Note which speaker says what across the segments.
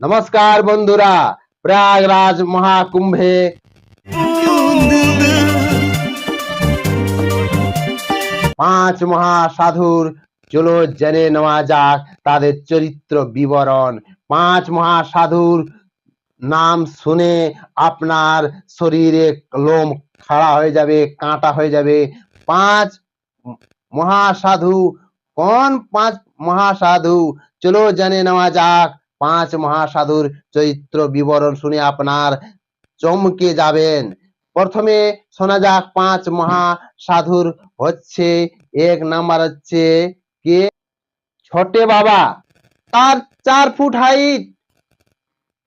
Speaker 1: নমস্কার বন্ধুরা, প্রয়াগরাজ মহাকুম্ভে। পাঁচ মহাসাধুর চলো জেনে নেওয়া যাক তাদের চরিত্র বিবরণ। পাঁচ মহাসাধুর নাম শুনে আপনার শরীরে লোম খাড়া হয়ে যাবে, কাঁটা হয়ে যাবে। পাঁচ মহাসাধু, কোন পাঁচ মহাসাধু? চলো জেনে নেওয়া যাক। পাঁচ মহাসাধুর চরিত্র বিবরণ শুনে আপনার চমকে যাবেন। প্রথমে শোনা যাক, পাঁচ মহাসাধুর হচ্ছে, এক নাম্বার হচ্ছে কে? ছোটে বাবা। তার চার ফুট হাইট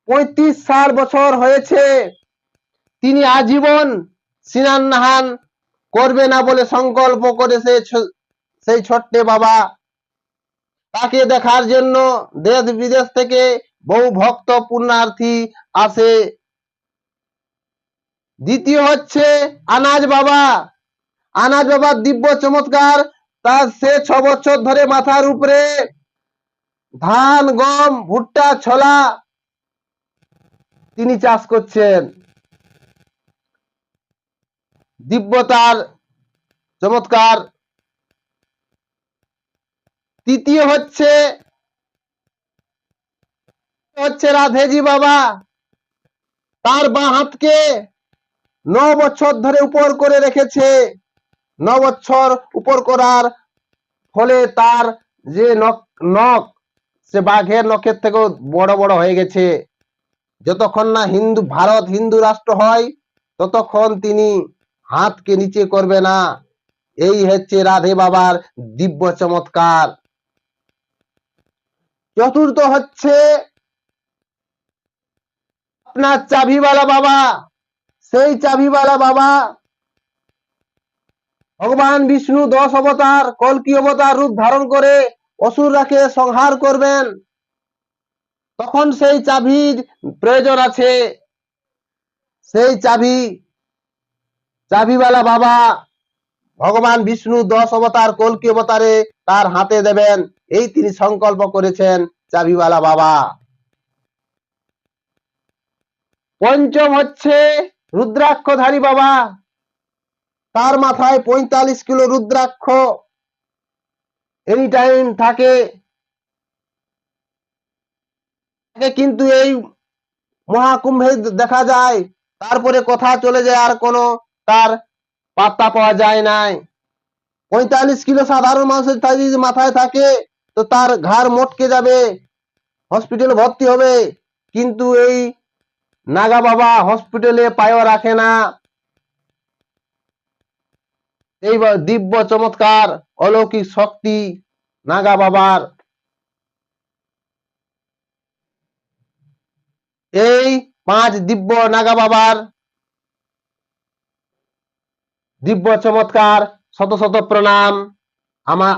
Speaker 1: পঁয়ত্রিশ ষাট বছর হয়েছে। তিনি আজীবন সিনান নাহান করবে না বলে সংকল্প করেছে ছ- সেই ছোট্টে বাবা। তাকে দেখার জন্য দেশ বিদেশ থেকে বহু ভক্ত পুণ্যার্থী আসে। দ্বিতীয় হচ্ছে আনাজ বাবা। আনাজ বাবার দিব্য চমৎকার। তার সে ছ বছর ধরে মাথার উপরে ধান, গম, ভুট্টা, ছোলা তিনি চাষ করছেন। দিব্যতার চমৎকার তৃতীয় হচ্ছে হচ্ছে রাধেজি বাবা। তার বাঁ হাতকে ন বছর ধরে উপর করে রেখেছে। ন বছর উপর করার ফলে তার যে নখ নখ, সে বাঘের নখের থেকেও বড় বড় হয়ে গেছে। যতক্ষণ না হিন্দু, ভারত হিন্দু রাষ্ট্র হয়, ততক্ষণ তিনি হাতকে নিচে করবে না। এই হচ্ছে রাধে বাবার দিব্য চমৎকার। চতুর্থ হচ্ছে আপনার চাবিওয়ালা বাবা। সেই চাবিওয়ালা বাবা ভগবান বিষ্ণু দশ অবতার, কলকি অবতার রূপ ধারণ করে অসুররাকে সংহার করবেন। তখন সেই চাবির প্রয়োজন আছে। সেই চাবি, চাবিওয়ালা বাবা ভগবান বিষ্ণু দশ অবতার, কলকি অবতারে তার হাতে দেবেন। এই তিনি সংকল্প করেছেন চাবিওয়ালা বাবা। পঞ্চম হচ্ছে রুদ্রাক্ষধারী বাবা। তার মাথায় পঁয়তাল্লিশ কিলো রুদ্রাক্ষ। এনি টাইম থাকে কিন্তু এই মহাকুম্ভে দেখা যায়। তারপরে কথা চলে যায় আর কোনো তার পাত্তা পাওয়া যায় নাই। পঁয়তাল্লিশ কিলো সাধারণ মানুষের যদি মাথায় থাকে, তো তার ঘাড় মটকে যাবে হসপিটালে ভর্তি হবে। কিন্তু এই নাগা বাবা হসপিটালে পায়ও রাখে না। এই দিব্য চমৎকার অলৌকিক শক্তি নাগা বাবার। এই পাঁচ দিব্য নাগা বাবার দিব্য চমৎকার শত শত প্রণাম। আমার